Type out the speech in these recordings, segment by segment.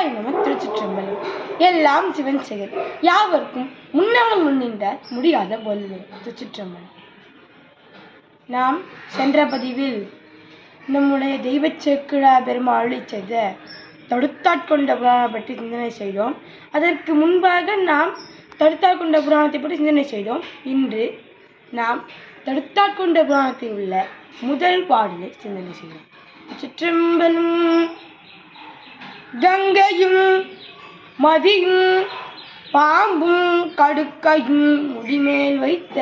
சிவாய நம திருச்சிற்றம்பலம். எல்லாம் சிவன் செயல் யாவர்க்கும் முன்னவன் முன்னின்ற முடியாத பொல்வே திருச்சிற்றம்பலம். நாம் சென்ற பதிவில் நம்முடைய தெய்வச் சேக்கிழா பெருமாள் செய்த தடுத்தாட்கொண்ட புராணம் பற்றி சிந்தனை செய்தோம். அதற்கு முன்பாக நாம் தடுத்தாட்கொண்ட புராணத்தை பற்றி சிந்தனை செய்தோம். இன்று நாம் தடுத்தாட்கொண்ட புராணத்தில் உள்ள முதல் பாடலை சிந்தனை செய்தோம். சிற்றம்பலம் கங்கையும் மதியும் பாம்பும் கடுக்கையும் முடிமேல் வைத்த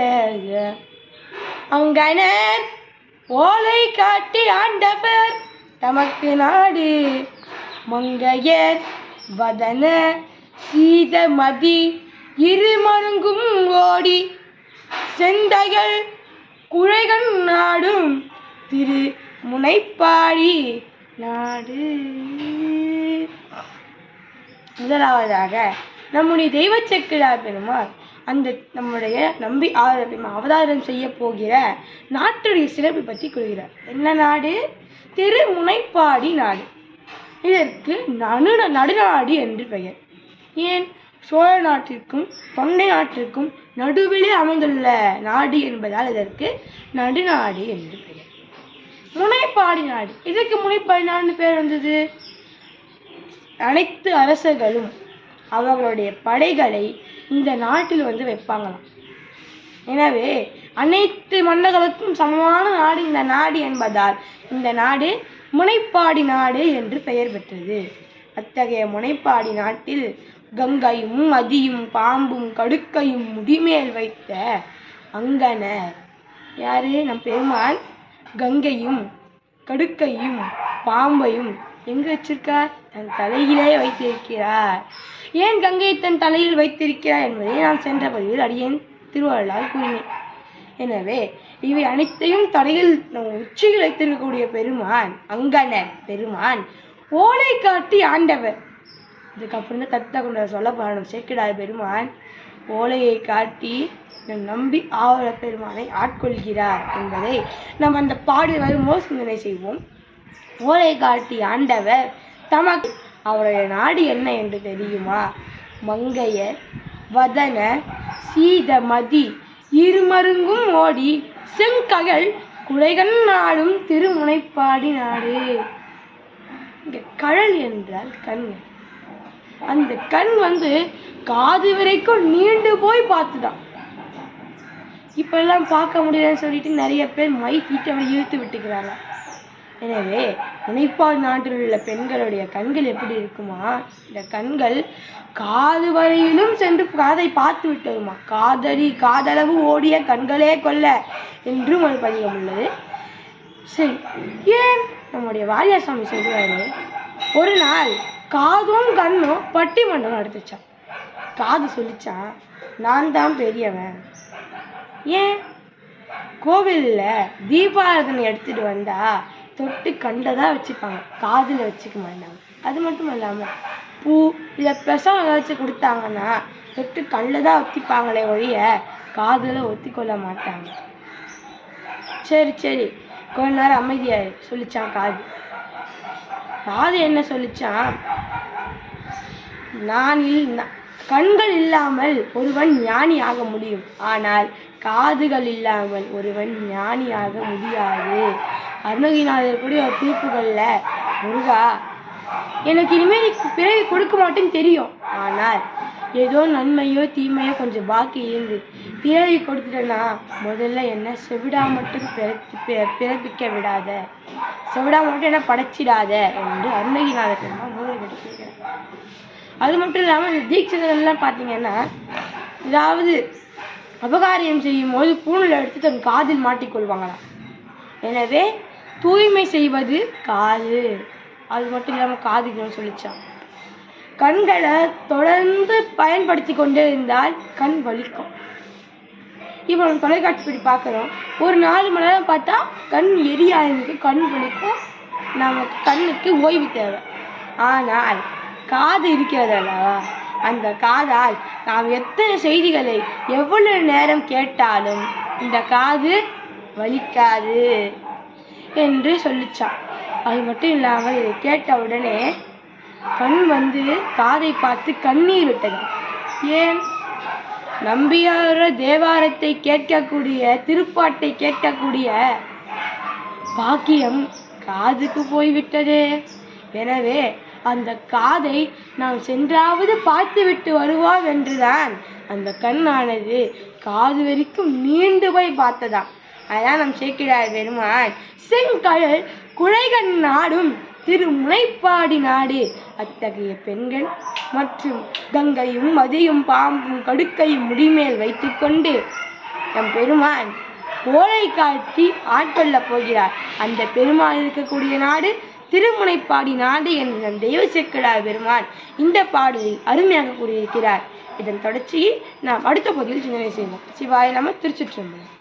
அங்கனர் ஓலை காட்டி ஆண்டவர் தமக்கு நாடு. மங்கையர் வதன சீதமதி இரு மருங்கும் ஓடி செந்தைகள் குழைகன் நாடும் திரு முனைப்பாடி. நாடு. முதலாவதாக நம்முடைய தெய்வ செக்கிழார் பெருமாள் அந்த நம்முடைய நம்பி ஆதார அவதாரம் செய்ய போகிற நாட்டுடைய சிறப்பை பற்றி கூறுகிறார். என்ன நாடு? திருமுனைப்பாடி நாடு. இதற்கு நடு நடுநாடு என்று பெயர். ஏன்? சோழ நாட்டிற்கும் தொண்டை நாட்டிற்கும் நடுவிலே அமைந்துள்ள நாடு என்பதால் இதற்கு நடுநாடு என்று பெயர். முனைப்பாடி நாடு. எதுக்கு முனைப்பாடி நாடுன்னு பேர் வந்தது? அனைத்து அரசர்களும் அவர்களுடைய படைகளை இந்த நாட்டில் வந்து வைப்பாங்களாம். எனவே அனைத்து மன்னர்களுக்கும் சமமான நாடு இந்த நாடு என்பதால் இந்த நாடு முனைப்பாடி நாடு என்று பெயர் பெற்றது. அத்தகைய முனைப்பாடி நாட்டில் கங்கையும் மதியும் பாம்பும் கடுக்கையும் முடிமேல் வைத்த அங்கனர் யாரு? நம் பெருமான் கங்கையும் கடுக்கையும் பாம்பையும் எங்கே வச்சிருக்கார்? தன் தலையிலே வைத்திருக்கிறார். ஏன் கங்கையை தன் தலையில் வைத்திருக்கிறார் என்பதை நான் சென்ற பதிவில் அடியேன் திருவள்ளால் கூறினேன். எனவே இவை அனைத்தையும் தலையில் நம் உச்சியில் வைத்திருக்கக்கூடிய பெருமான் அங்கனர் பெருமான் ஓலை காட்டி ஆண்டவர். இதுக்கப்புறம் தான் தத்தா கொண்ட சொல்ல போறோம் சேக்கிடார் பெருமான் ஓலையை காட்டி நம் நம்பி ஆவல பெருமானை ஆட்கொள்கிறார் என்பதை நாம் அந்த பாடல் வரும்போது சிந்தனை செய்வோம். ஓலை காட்டி ஆண்டவர் தமக்கு அவருடைய நாடு என்ன என்று தெரியுமா? மங்கையர் வதன சீதமதி இருமருங்கும் ஓடி செங்ககல் குடைகன் நாடும் திருமுனைப்பாடி நாடு. இங்கே கழல் என்றால் கண். அந்த கண் வந்து காது வரைக்கும் நீண்டு போய் பார்த்துதான். இப்பெல்லாம் பார்க்க முடியலன்னு சொல்லிட்டு நிறைய பேர் மை தீட்டு இழுத்து விட்டுக்கிறாங்க. எனவே முனைப்பாடு நாட்டில் உள்ள பெண்களுடைய கண்கள் எப்படி இருக்குமா? இந்த கண்கள் காது வரையிலும் சென்று காதை பார்த்து விட்டதுமா? காதலி காதளவு ஓடிய கண்களே கொல்ல என்றும் ஒரு பதிகம் உள்ளது. சரி ஏன் நம்முடைய வாரியார் சுவாமி சொல்கிறாரு ஒரு நாள் காதும் கண்ணும் பட்டிமன்றம் நடத்துச்சான் காது சொல்லிச்சான் நான் தான் பெரியவன். ஏன்? கோவிலில் தீபாராதனை எடுத்துட்டு வந்தா தொட்டு கண்டதாக வச்சுப்பாங்க. காதில் வச்சுக்க மாட்டாங்க. அது மட்டும் இல்லாமல் பூ இல்லை பிரசவம் ஏதாச்சும் கொடுத்தாங்கன்னா தொட்டு கண்ணில் தான் ஒத்திப்பாங்களே ஒழிய காதில் ஒத்திக்கொள்ள மாட்டாங்க. சரி சரி. கொஞ்ச நேரம் அமைதியாரு சொல்லிச்சான் காது. காது என்ன சொல்லிச்சான்? நான் இல் கண்கள் இல்லாமல் ஒருவன் ஞானி ஆக முடியும். ஆனால் காதுகள் இல்லாமல் ஒருவன் ஞானி ஆக முடியாது. அருணகிரிநாதர் கூட ஒரு தீர்ப்புகளில் முருகா எனக்கு இனிமேல் நீ கொடுக்க மாட்டேன்னு தெரியும். ஆனால் ஏதோ நன்மையோ தீமையோ கொஞ்சம் பாக்கி இருந்து பிறவி கொடுத்துட்டேன்னா முதல்ல என்ன செவிடா மட்டும் பிறப்பி பிறப்பிக்க விடாத. செவிடா மட்டும் என்ன படைச்சிடாத என்று அருணகிநாதர் முருகன் கேட்கிறார். அது மட்டும் இல்லாமல் இந்த தீட்சிதர்கள்லாம் பார்த்தீங்கன்னா ஏதாவது அபகாரியம் செய்யும் போது பூணூலை எடுத்து தன் காதில் மாட்டிக்கொள்வாங்களாம். எனவே தூய்மை செய்வது காது. அது மட்டும் இல்லாமல் காதுன்னு சொல்லிச்சான் கண்களை தொடர்ந்து பயன்படுத்தி கொண்டே இருந்தால் கண் வலிக்கும். இப்போ நம்ம தொலைக்காட்சி படி பார்க்குறோம் ஒரு நாலு மணி நேரம் பார்த்தா கண் எரிய ஆரம்பிக்கும் கண் வலிக்கும். நமக்கு கண்ணுக்கு ஓய்வு தேவை. ஆனால் காது இருக்கிறதல்லவா? அந்த காதால் நாம் எத்தனை செய்திகளை எவ்வளவு நேரம் கேட்டாலும் இந்த காது வலிக்காது என்று சொல்லிச்சான். அது மட்டும் இல்லாமல் இதை கேட்ட உடனே கண் வந்து காதை பார்த்து கண்ணீர் விட்டது. ஏன்? நம்பியார தேவாரத்தை கேட்கக்கூடிய திருப்பாட்டை கேட்கக்கூடிய பாக்கியம் காதுக்கு போய்விட்டதே. எனவே அந்த காதை நாம் சென்றாவது பார்த்துவிட்டு வருவோம் என்றுதான். அந்த கண்ணானது காது வரைக்கும் நீண்டு போய் பார்த்ததாம். அதான் நம் சேர்க்கிறார் பெருமான் செங்கடல் குழைகண் நாடும் திருமுனைப்பாடி நாடு. அத்தகைய பெண்கள் மற்றும் கங்கையும் மதியும் பாம்பும் கடுக்கையும் முடிமேல் வைத்துக்கொண்டு நம் பெருமான் ஓலை காட்டி ஆட்கொள்ளப் போகிறார். அந்த பெருமாள் இருக்கக்கூடிய நாடு திருமுனைப்பாடி நாடு என்ற தெய்வ செக்கடார் பெருமான். இந்த பாடலில் அருமையாக கூறியிருக்கிறார். இதன் தொடர்ச்சியை நாம் அடுத்த பகுதியில் சிந்தனை செய்வோம். சிவாய நம திருச்சிற்றம்பலம்.